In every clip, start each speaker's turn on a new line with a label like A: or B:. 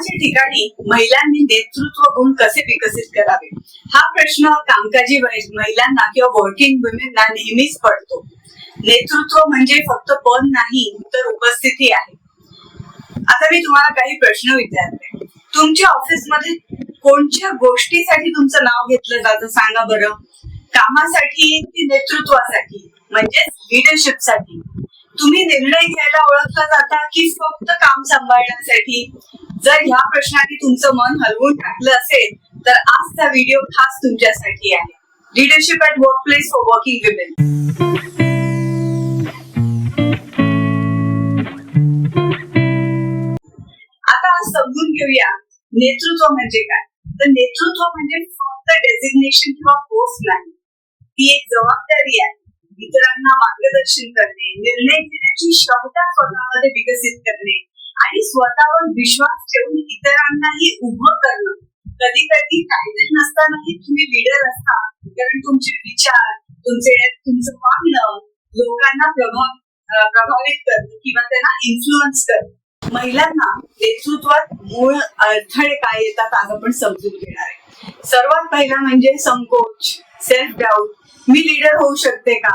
A: कामाच्या ठिकाणी महिलांनी नेतृत्व गुण कसे विकसित करावे? हा प्रश्न कामकाजी महिलांना किंवा वर्किंग वुमेनना नेहमीच पडतो. नेतृत्व म्हणजे फक्त पद नाही तर उपस्थिती आहे. आता मी तुम्हाला काही प्रश्न विचारते. तुमच्या ऑफिसमध्ये कोणत्या गोष्टीसाठी तुमचं नाव घेतलं जातं सांगा बरं. कामासाठी की नेतृत्वासाठी? म्हणजेच लिडरशिपसाठी तुम्ही निर्णय घ्यायला ओळखला जाता की फक्त काम सांभाळण्यासाठी? जर ह्या प्रश्नाने तुमचं मन हलवून टाकलं असेल तर आजचा व्हिडिओ खास तुमच्यासाठी आहे. Leadership at workplace for working women आता समजून घेऊया नेतृत्व म्हणजे काय. तर नेतृत्व म्हणजे फक्त डेझिग्नेशन किंवा पोस्ट नाही. ती एक जबाबदारी आहे. इतरांना मार्गदर्शन करणे निर्णय घेण्याची क्षमता स्वतःमध्ये विकसित करणे आणि स्वतःवर विश्वास ठेवून इतरांनाही उभं करणं. कधी कधी काहीतरी नसतानाही तुम्ही लीडर असता. कारण तुमचे विचार तुमचे तुमचं वागणं लोकांना प्रभाव प्रभावित करणं किंवा त्यांना इन्फ्लुअन्स करणं महिलांना नेतृत्वात मूळ अडथळे काय येतात आज आपण समजून घेणार आहे. सर्वात पहिला म्हणजे संकोच सेल्फ डाऊट मी लीडर होऊ शकते का?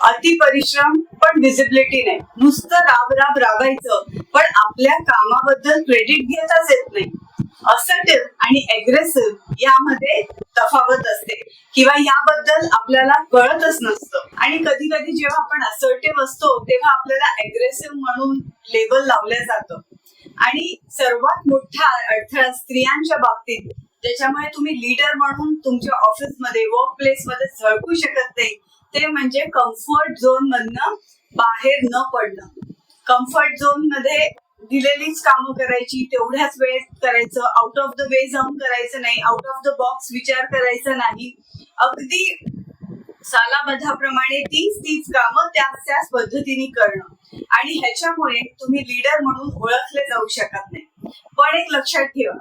A: अति परिश्रम पण विजिबिलिटी नाही. नुसतं राब राब राबायचं पण आपल्या कामाबद्दल क्रेडिट घेताच येत नाही. असर्टिव्ह आणि अग्रेसिव्ह यामध्ये तफावत असते. किंवा याबद्दल आपल्याला कळतच नसतं. आणि कधी कधी जेव्हा आपण असर्टिव्ह असतो तेव्हा आपल्याला अग्रेसिव्ह म्हणून लेबल लावलं जातं. आणि सर्वात मोठा अडथळा स्त्रियांच्या बाबतीत ज्याच्यामुळे तुम्ही लीडर म्हणून तुमच्या ऑफिसमध्ये वर्क प्लेस मध्ये झळकू शकत नाही ते म्हणजे कम्फर्ट झोन मधनं बाहेर न पडणं. कम्फर्ट झोनमध्ये दिलेलीच कामं करायची तेवढ्याच वेळेत करायचं. आउट ऑफ द वे जाऊन करायचं नाही आउट ऑफ द बॉक्स विचार करायचा नाही. अगदी सालाबद्धाप्रमाणे तीच तीच कामं त्याच त्याच पद्धतीने करणं. आणि ह्याच्यामुळे तुम्ही लीडर म्हणून ओळखले जाऊ शकत नाही. पण एक लक्षात ठेवा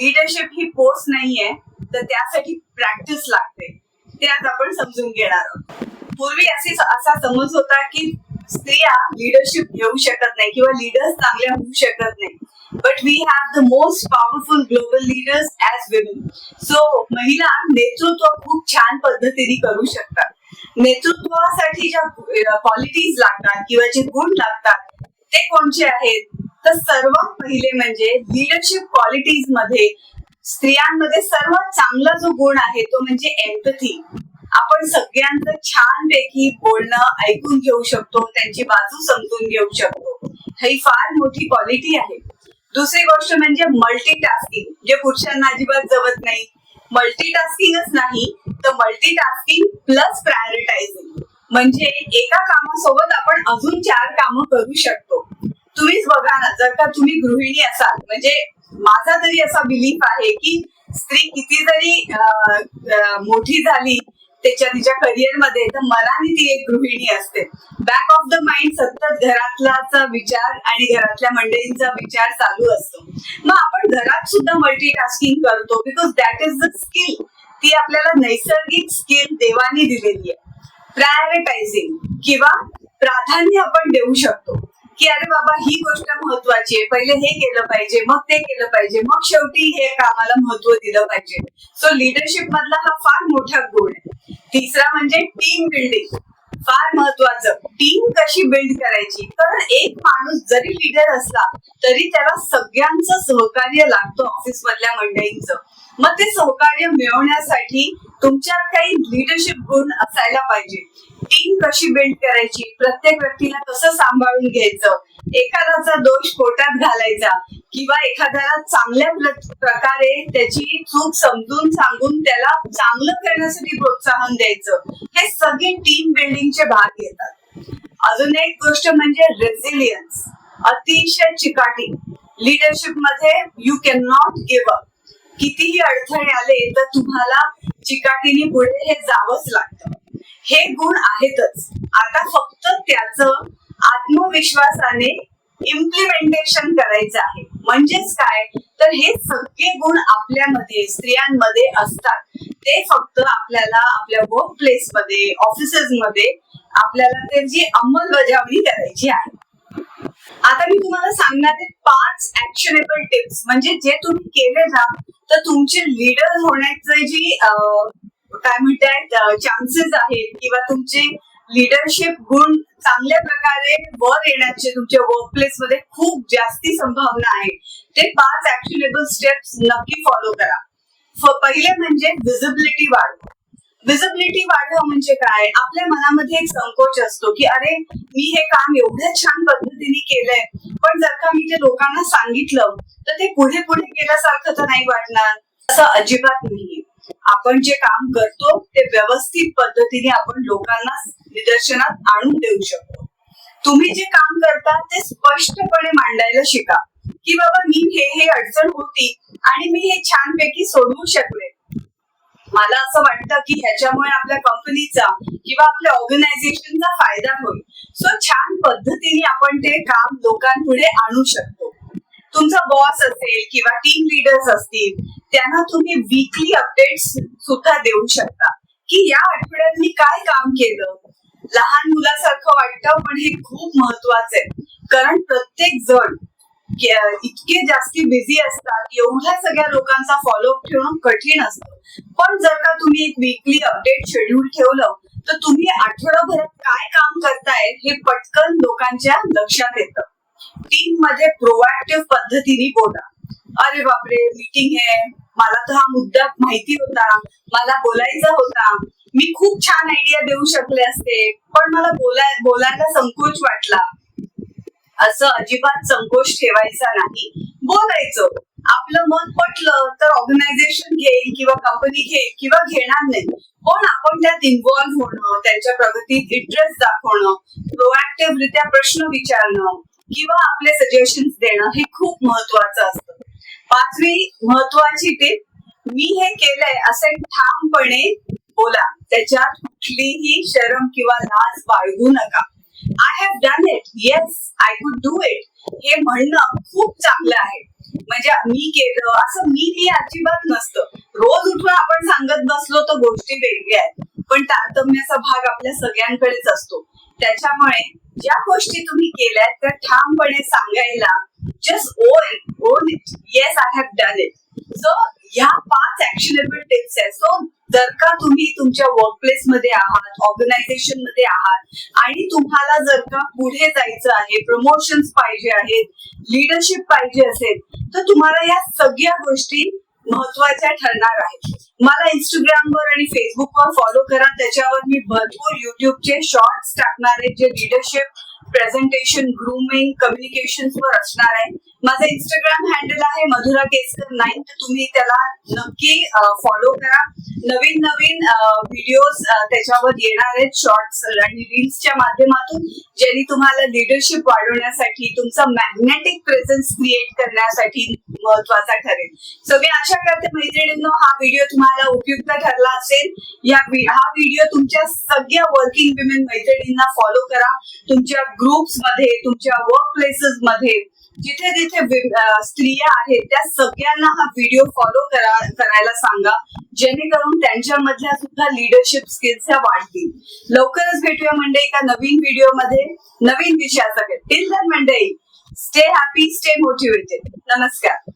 A: लीडरशिप ही पोस्ट नाहीये तर त्यासाठी प्रॅक्टिस लागते. ते आज आपण समजून घेणार आहोत. पूर्वी असे असा समज होता की स्त्रिया लीडरशिप घेऊ शकत नाही किंवा लीडर्स चांगल्या होऊ शकत नाही. But we have the most powerful global leaders as women so महिला नेतृत्व खूप छान पद्धतीने करू शकतात. नेतृत्वासाठी ज्या क्वालिटीज लागतात किंवा जे गुण लागतात ते कोणते आहेत? तर सर्वात पहिले म्हणजे लिडरशिप क्वालिटीजमध्ये स्त्रियांमध्ये सर्वात चांगला जो गुण आहे तो म्हणजे एम्पथी आपण सगळ्यांचं छानपैकी बोलणं ऐकून घेऊ शकतो त्यांची बाजू समजून घेऊ शकतो. ही फार मोठी क्वालिटी आहे. दुसरी गोष्ट म्हणजे मल्टीटास्किंग जे पुरुषांना अजिबात जमत नाही. मल्टीटास्किंगच नाही तर मल्टीटास्किंग प्लस प्रायोरिटायझिंग म्हणजे एका कामासोबत आपण अजून चार कामं करू शकतो. तुम्हीच बघा ना जर का तुम्ही गृहिणी असाल म्हणजे माझा तरी असा बिलीफ आहे की स्त्री किती जरी मोठी झाली त्याच्या तिच्या करिअरमध्ये तर मनाने ती एक गृहिणी असते. बॅक ऑफ द माइंड सतत घरातलाचा विचार आणि घरातल्या मंडळींचा विचार चालू असतो. मग आपण घरात सुद्धा मल्टीटास्किंग करतो because that is the skill ती आपल्याला नैसर्गिक स्किल देवानी दिलेली आहे. प्रायोरिटायझिंग किंवा प्राधान्य आपण देऊ शकतो. की अरे बाबा ही गोष्ट महत्वाची आहे. पहिले हे केलं पाहिजे मग ते केलं पाहिजे मग शेवटी हे कामाला महत्त्व दिलं पाहिजे. सो लिडरशिप मधला हा फार मोठा गुण आहे. तिसरा म्हणजे टीम बिल्डिंग फार महत्वाचं. टीम कशी बिल्ड करायची? कारण एक माणूस जरी लीडर असला तरी त्याला सगळ्यांचं सहकार्य लागतं ऑफिस मधल्या मंडळींचं. मग ते सहकार्य मिळवण्यासाठी तुमच्यात काही लिडरशिप गुण असायला पाहिजे. टीम कशी बिल्ड करायची प्रत्येक व्यक्तीला कसं सांभाळून घ्यायचं एखाद्याचा दोष पोटात घालायचा किंवा एखाद्याला चांगल्या प्रकारे त्याची चूक समजून सांगून त्याला चांगलं करण्यासाठी प्रोत्साहन द्यायचं हे सगळे टीम बिल्डिंगचे भाग येतात. अजून एक गोष्ट म्हणजे रेझिलियन्स अतिशय चिकाटी. लिडरशिपमध्ये you can not give up कितीही अडथळे आले तर तुम्हाला चिकाटीने पुढे हे जावंच लागतं. हे गुण आहेतच. आता फक्त त्याच आत्मविश्वासाने इम्प्लिमेंटेशन करायचं आहे. म्हणजेच काय? तर हे सगळे गुण आपल्यामध्ये स्त्रियांमध्ये असतात. ते फक्त आपल्याला आपल्या वर्क प्लेस मध्ये ऑफिसेस मध्ये आपल्याला त्याची अंमलबजावणी करायची आहे. आता मी तुम्हाला सांगणार आहे पाच ऍक्शनेबल टिप्स म्हणजे जे तुम्ही केले ना तर तुमचे लीडर होण्याचे जी अं, काय म्हणतायत चान्सेस आहेत किंवा तुमचे लिडरशिप गुण चांगल्या प्रकारे वर येण्याचे तुमच्या वर्कप्लेस मध्ये खूप जास्ती संभावना आहे ते पाच ऍक्शनेबल स्टेप्स नक्की फॉलो करा. पहिले म्हणजे विजिबिलिटी वाढवा. विजिबिलिटी वाढव म्हणजे काय? आपल्या मनामध्ये एक संकोच असतो की अरे मी हे काम एवढ्या छान पद्धतीने केलंय पण जर का मी ते लोकांना सांगितलं तर ते पुढे पुढे केल्यासारखं तर नाही वाटणार. असं अजिबात नाहीये. आपण जे काम करतो ते व्यवस्थित पद्धतीने आपण लोकांना निदर्शनात आणून देऊ शकतो. तुम्ही जे काम करता ते स्पष्टपणे मांडायला शिका. की बाबा मी हे हे अडचण होती आणि मी हे छानपैकी सोडवू शकले. मला असं वाटतं की ह्याच्यामुळे आपल्या कंपनीचा किंवा आपल्या ऑर्गनायझेशनचा फायदा होईल. सो छान पद्धतीने आपण ते काम लोकांपुढे आणू शकतो. तुमचा बॉस असेल किंवा टीम लिडर्स असतील त्यांना तुम्ही वीकली अपडेट्स सुद्धा देऊ शकता. की या आठवड्यात मी काय काम केलं? लहान मुलासारखं वाटतं पण हे खूप महत्वाचं आहे कारण प्रत्येक जण इतके जास्ती बिझी असतात एवढ्या सगळ्या लोकांचा फॉलोअप ठेवणं कठीण असतं. पण जर का तुम्ही एक वीकली अपडेट शेड्यूल ठेवलं तर तुम्ही आठवडाभरात काय काम करताय हे पटकन लोकांच्या लक्षात येतं. टीममध्ये प्रोएक्टिव्ह पद्धतीने बोला. अरे बापरे मीटिंग आहे. मला तर हा मुद्दा माहिती होता. मला बोलायचा होता. मी खूप छान आयडिया देऊ शकले असते. पण मला बोलाय बोलायला संकोच वाटला. असं अजिबात संकोच ठेवायचा नाही. बोलायचं. आपलं मत पटलं तर ऑर्गनायझेशन घेईल किंवा कंपनी घेईल किंवा घेणार नाही. पण आपण त्यात इन्व्हॉल्व्ह होणं त्यांच्या प्रगतीत इंटरेस्ट दाखवणं प्रोएक्टिव्ह रित्या प्रश्न विचारणं किंवा आपले सजेशन्स देणं हे खूप महत्वाचं असतं. पाचवी महत्वाची टीप मी हे केलंय असे ठामपणे बोला. त्याच्यात कुठलीही शरम किंवा लाज बाळगू नका. I have done it yes I could do it हे म्हणणं खूप चांगलं आहे. म्हणजे मी केलं असं मी मी अजिबात नसतं. रोज उठून आपण सांगत बसलो तर गोष्टी वेगळ्या आहेत. पण तारतम्याचा भाग आपल्या सगळ्यांकडेच असतो. त्याच्यामुळे ज्या गोष्टी तुम्ही केल्या त्या ठामपणे सांगायला just own own it yes I have done it so ह्या पाच ऍक्शनेबल टिप्स आहेत. सो जर का तुम्ही तुमच्या वर्कप्लेस मध्ये आहात ऑर्गनायझेशनमध्ये आहात आणि तुम्हाला जर का पुढे जायचं आहे प्रमोशन्स पाहिजे आहेत लिडरशिप पाहिजे असेल तर तुम्हाला या सगळ्या गोष्टी महत्त्वाच्या ठरणार आहेत मला इंस्टाग्रामवर आणि फेसबुकवर फॉलो करा. त्याच्यावर मी भरपूर युट्यूबचे शॉर्ट्स टाकणार आहे. जे लिडरशिप प्रेझेंटेशन ग्रुमिंग कम्युनिकेशन वर असणार आहे. माझं इंस्टाग्राम हँडल आहे मधुरा केसकर नाईन तर तुम्ही त्याला नक्की फॉलो करा. नवीन नवीन व्हिडिओज त्याच्यावर येणार आहेत शॉर्ट्स आणि रील्सच्या माध्यमातून ज्यांनी तुम्हाला लिडरशिप वाढवण्यासाठी तुमचा मॅग्नेटिक प्रेझेन्स क्रिएट करण्यासाठी महत्त्वाचा ठरेल. सो मी आशा करते मैत्रिणींनो हा व्हिडिओ तुम्हाला उपयुक्त ठरला असेल. या हा व्हिडिओ तुमच्या सगळ्या वर्किंग विमेन मैत्रिणींना फॉलो करा. तुमच्या ग्रुप्समध्ये तुमच्या वर्क प्लेसेस मध्ये जिथे जिथे स्त्रिया आहेत त्या सगळ्यांना हा व्हिडिओ फॉलो करा करायला सांगा. जेणेकरून त्यांच्यामधल्या सुद्धा लिडरशिप स्किल्स ह्या वाढतील. लवकरच भेटूया मंडळी एका नवीन व्हिडिओमध्ये. नवीन विषयासकट टिल दॅन मंडळी स्टे हॅपी स्टे मोटिवेटेड नमस्कार.